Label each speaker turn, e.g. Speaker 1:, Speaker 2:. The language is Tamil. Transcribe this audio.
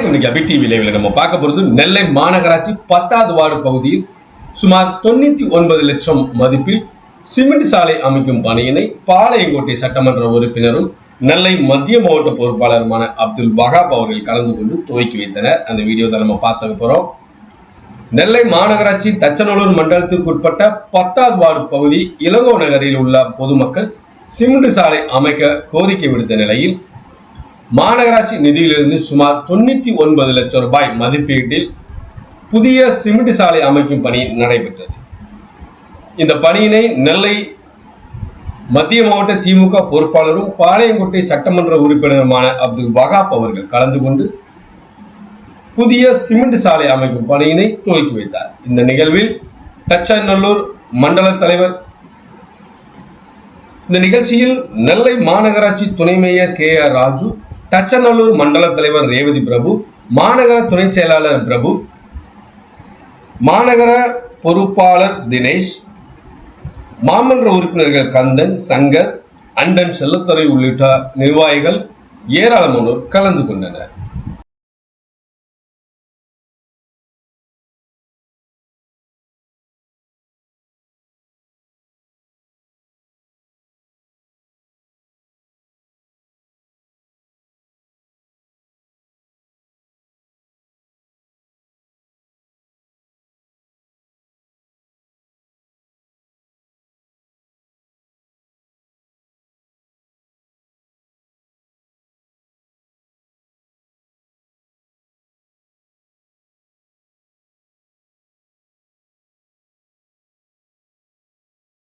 Speaker 1: வணக்கம். இன்னைக்கு அபி டிவி லைவ்ல நம்ம பார்க்க போகிறது நெல்லை மாநகராட்சி பத்தாவது வார்டு பகுதியில் சுமார் தொண்ணூத்தி ஒன்பது லட்சம் மதிப்பில் சிமெண்ட் சாலை அமைக்கும் பணியினை பாளையங்கோட்டை சட்டமன்ற உறுப்பினரும் நெல்லை மத்திய மாவட்ட பொறுப்பாளருமான அப்துல் வகாப் அவர்கள் கலந்து கொண்டு துவக்கி வைத்தனர். அந்த வீடியோ தான் நம்ம பார்த்துக்க போறோம். நெல்லை மாநகராட்சி தச்சநல்லூர் மண்டலத்திற்குட்பட்ட பத்தாவது வார்டு பகுதி இளங்கோ நகரில் உள்ள பொதுமக்கள் சிமெண்ட் சாலை அமைக்க கோரிக்கை விடுத்த நிலையில் மாநகராட்சி நிதியிலிருந்து சுமார் தொண்ணூத்தி ஒன்பது லட்சம் ரூபாய் மதிப்பீட்டில் புதிய சிமெண்ட் சாலை அமைக்கும் பணி நடைபெற்றது. இந்த பணியினை நெல்லை மத்திய மாவட்ட திமுக பொறுப்பாளரும் பாளையங்கோட்டை சட்டமன்ற உறுப்பினருமான அப்துல் வகாப் அவர்கள் கலந்து கொண்டு புதிய சிமெண்ட் சாலை அமைக்கும் பணியினை துவக்கி வைத்தார். இந்த நிகழ்வில் தச்சநல்லூர் மண்டல தலைவர் இந்த நிகழ்ச்சியில் நெல்லை மாநகராட்சி துணை mayor K R Raju Thachanallur மண்டல தலைவர் ரேவதி பிரபு மாநகர துணை செயலாளர் பிரபு மாநகர பொறுப்பாளர் தினேஷ் மாமன்ற உறுப்பினர்கள் கந்தன் சங்கர் அண்டன் செல்லத்துறை உள்ளிட்ட நிர்வாகிகள் ஏராளமானோர் கலந்து கொண்டனர்.